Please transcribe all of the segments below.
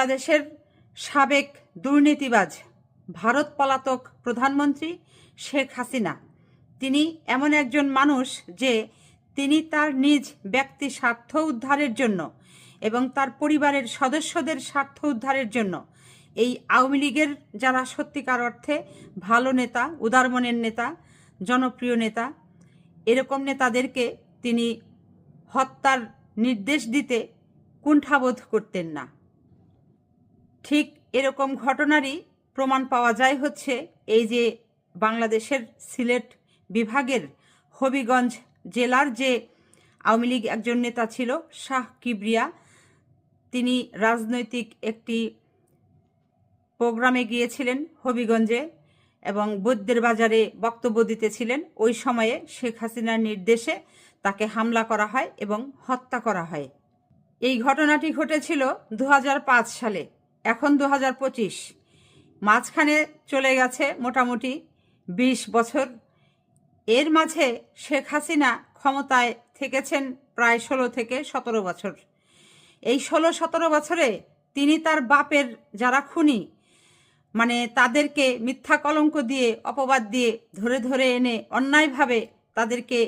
বাংলাদেশের সাবেক দুর্নীতিবাজ ভারত পলাতক প্রধানমন্ত্রী শেখ হাসিনা। তিনি এমন একজন মানুষ যে তিনি তার নিজ ব্যক্তি স্বার্থ উদ্ধারের জন্য এবং তার পরিবারের সদস্যদের স্বার্থ উদ্ধারের জন্য এই আওয়ামী লীগের যারা সত্যিকার অর্থে ভালো নেতা উদারমনের নেতা, জনপ্রিয় নেতা, এরকম নেতাদেরকে তিনি হত্যার নির্দেশ দিতে কুণ্ঠাবোধ করতেন না। ঠিক এরকম ঘটনারই প্রমাণ পাওয়া যায় হচ্ছে এই যে বাংলাদেশের সিলেট বিভাগের হবিগঞ্জ জেলার যে আওয়ামী লীগ একজন নেতা ছিল শাহ কিবরিয়া, তিনি রাজনৈতিক একটি প্রোগ্রামে গিয়েছিলেন হবিগঞ্জে এবং বৈদ্যের বাজারে বক্তব্য দিতেছিলেন। ওই সময়ে শেখ হাসিনার নির্দেশে তাকে হামলা করা হয় এবং হত্যা করা হয়। এই ঘটনাটি ঘটেছিল দু হাজার পাঁচ সালে। এখন দু হাজার পঁচিশ। মাঝখানে চলে গেছে মোটামুটি বিশ বছর। এর মাঝে শেখ হাসিনা ক্ষমতায় থেকেছেন প্রায় ষোলো থেকে সতেরো বছর। এই ষোলো সতেরো বছরে তিনি তার বাপের যারা খুনি মানে তাদেরকে মিথ্যা কলঙ্ক দিয়ে, অপবাদ দিয়ে ধরে ধরে এনে অন্যায়ভাবে তাদেরকে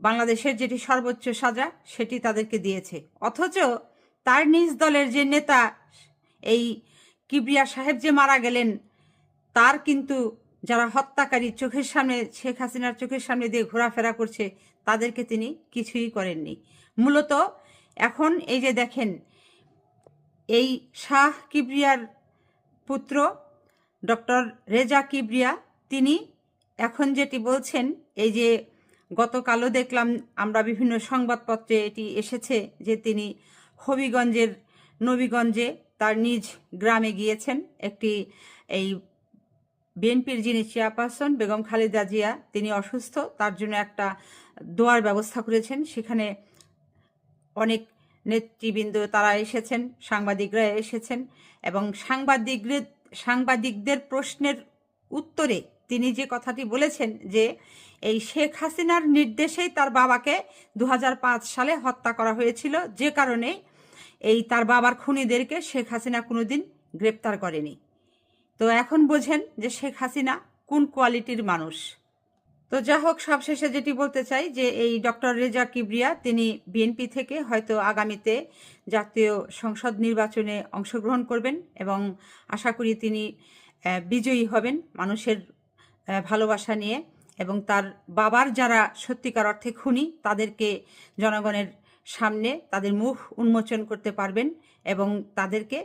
বাংলাদেশের যেটি সর্বোচ্চ সাজা সেটি তাদেরকে দিয়েছে। অথচ তার নিজ দলের যে নেতা এই কিবরিয়া সাহেব যে মারা গেলেন, তার কিন্তু যারা হত্যাকারী চোখের সামনে, শেখ হাসিনার চোখের সামনে দিয়ে ঘোরাফেরা করছে, তাদেরকে তিনি কিছুই করেননি। মূলত এখন এই যে দেখেন, এই শাহ কিবরিয়ার পুত্র ডক্টর রেজা কিবরিয়া, তিনি এখন যেটি বলছেন, এই যে গতকালও দেখলাম আমরা বিভিন্ন সংবাদপত্রে এটি এসেছে যে তিনি হবিগঞ্জের নবীগঞ্জে তার নিজ গ্রামে গিয়েছেন একটি এই বিএনপির যিনি চেয়ারপারসন বেগম খালেদা জিয়া, তিনি অসুস্থ, তার জন্য একটা দোয়ার ব্যবস্থা করেছেন। সেখানে অনেক নেতৃবৃন্দ তারা এসেছেন, সাংবাদিকরা এসেছেন এবং সাংবাদিকদের সাংবাদিকদের প্রশ্নের উত্তরে তিনি যে কথাটি বলেছেন যে এই শেখ হাসিনার নির্দেশেই তার বাবাকে দু হাজার পাঁচ সালে হত্যা করা হয়েছিল, যে কারণে এই তার বাবার খুনিদেরকে শেখ হাসিনা কোনোদিন গ্রেপ্তার করেনি। তো এখন বোঝেন যে শেখ হাসিনা কোন কোয়ালিটির মানুষ। তো যা হোক, সবশেষে যেটি বলতে চাই যে এই ডক্টর রেজা কিবরিয়া, তিনি বিএনপি থেকে হয়তো আগামীতে জাতীয় সংসদ নির্বাচনে অংশগ্রহণ করবেন এবং আশা করি তিনি বিজয়ী হবেন মানুষের ভালোবাসা নিয়ে এবং তার বাবার যারা সত্যিকার অর্থে খুনি, তাদেরকে জনগণের সামনে তাদের মুখ উন্মোচন করতে পারবেন এবং তাদেরকে